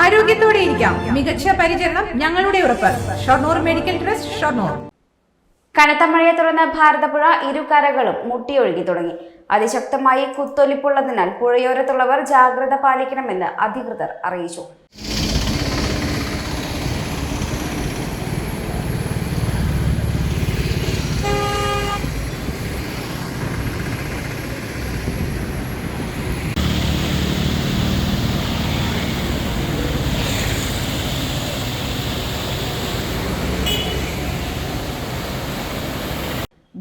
ആരോഗ്യത്തോടെ ഇരിക്കാം. മികച്ച പരിചരണം ഞങ്ങളുടെ ഉറപ്പ്. Shoranur medical trust Shoranur. കനത്ത മഴയെ തുടർന്ന് ഭാരതപ്പുഴ ഇരുകരകളും മുട്ടിയൊഴുകി തുടങ്ങി. അതിശക്തമായി കുത്തൊലിപ്പുള്ളതിനാൽ പുഴയോരത്തുള്ളവർ ജാഗ്രത പാലിക്കണമെന്ന് അധികൃതർ അറിയിച്ചു.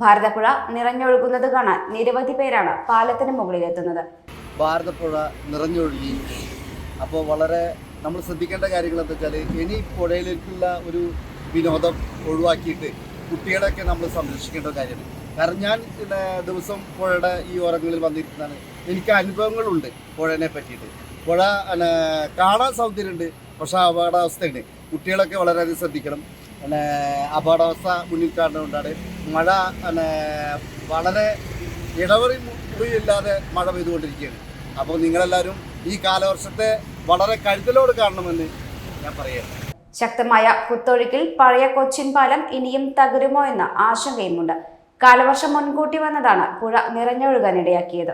ഭാരതപ്പുഴ നിറഞ്ഞൊഴുകുന്നത് കാണാൻ നിരവധി പേരാണ് പാലത്തിന് മുകളിലെത്തുന്നത്. ഭാരതപ്പുഴ നിറഞ്ഞൊഴുകി. അപ്പോൾ വളരെ നമ്മൾ ശ്രദ്ധിക്കേണ്ട കാര്യങ്ങൾ എന്താ വെച്ചാൽ ഇനി പുഴയിലേക്കുള്ള ഒരു വിനോദം ഒഴിവാക്കിയിട്ട് കുട്ടികളെയൊക്കെ നമ്മൾ സംരക്ഷിക്കേണ്ട കാര്യമാണ്. കാരണം ഞാൻ ദിവസം പുഴയുടെ ഈ ഓരങ്ങളിൽ വന്നിരിക്കുന്നതാണ്. എനിക്ക് അനുഭവങ്ങളുണ്ട് പുഴനെ പറ്റിയിട്ട്. പുഴ പിന്നെ കാണാൻ സൗന്ദര്യമുണ്ട് പക്ഷെ അപകടാവസ്ഥയുണ്ട്. കുട്ടികളൊക്കെ വളരെയധികം ശ്രദ്ധിക്കണം. പിന്നെ അപകടാവസ്ഥ മുന്നിൽ കാണുന്നതുകൊണ്ടാണ് മഴ പിന്നെ വളരെ ഇടവറി മുറിയില്ലാതെ മഴ പെയ്തുകൊണ്ടിരിക്കുകയാണ്. അപ്പോൾ നിങ്ങളെല്ലാവരും ഈ കാലവർഷത്തെ വളരെ കരുതലോട് കാണണമെന്ന് ഞാൻ പറയുകയാണ്. ശക്തമായ കുത്തൊഴുക്കിൽ പഴയ കൊച്ചിൻ പാലം ഇനിയും തകരുമോ എന്ന ആശങ്കയുമുണ്ട്. കാലവർഷം മുൻകൂട്ടി വന്നതാണ് പുഴ നിറഞ്ഞൊഴുകാനിടയാക്കിയത്.